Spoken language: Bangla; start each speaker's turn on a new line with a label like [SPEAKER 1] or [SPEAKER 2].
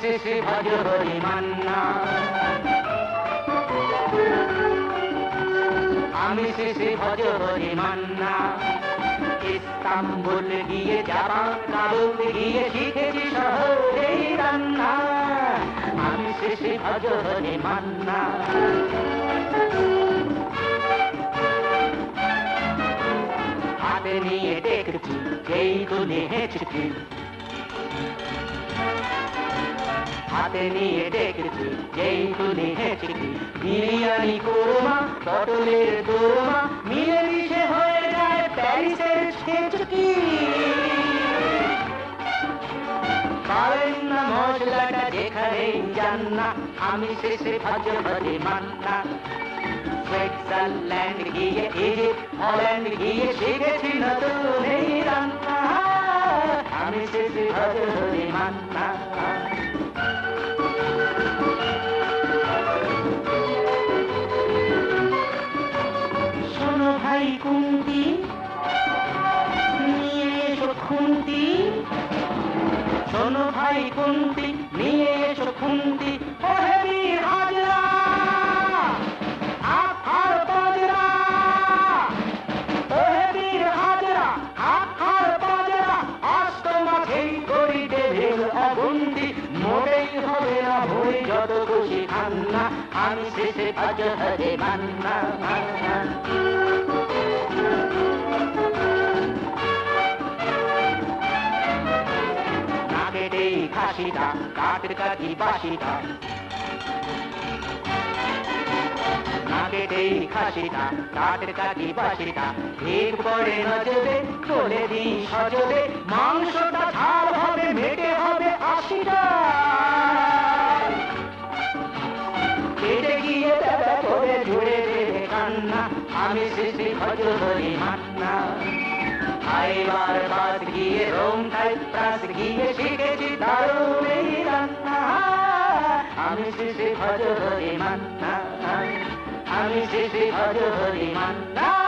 [SPEAKER 1] শেষে ভজ হরি মান্না। আমি শেষে ভজ হরি মান্না। ইস্তাম্বুল গিয়ে জাপান কাবুল গিয়ে শিখেছি শহরেই রান্না। আমি শেষে ভজ হরি মান্না। হাতে নিয়ে দেখছি, যেই তুলে হেঁচকি হাতে নিয়ে দেখছি যেই তুলে হেঁচকি বিরিয়ানি কোরমা, পটলের দোরমা মিলে মিশে হয়ে যায় প্যারিসের ছেচকি না মশলাটা না আমি শেষে ভাজ ভরে মান্না। সুইজারল্যান্ড গিয়ে ইজিপ্ট হল্যান্ড গিয়ে শিখেছি নতুন এই রান্না। আমি শেষে ভাজ ভরে মান্না। ভাই কুন্তি, নিয়ে এসো খুন্তি। শোনো ভাই কুন্তি, নিয়ে এসো খুন্তি। আমি শেষে ভাজ হরে মান্না। মান্না নাগেটে খাসিটা কাটের কাটি বাসিটা খাসিটা কাটের কাটি বাসিটা ভিড় পড়ে নজরে তোলে দি সজরে মাংসটা ঝাল হবে, মেটে হবে আশিটা। কেটে গিয়ে দাদা করে জুড়ে দেবে কান্না, আমি শেষে ভজ হরি মান্না। খাইবার বাদ গিয়ে রোম খাই প্রাস গিয়ে শিখেছি আমি শেষে ভজ হরি মান্না। আমি শ্রী ভজ হরি মান্না।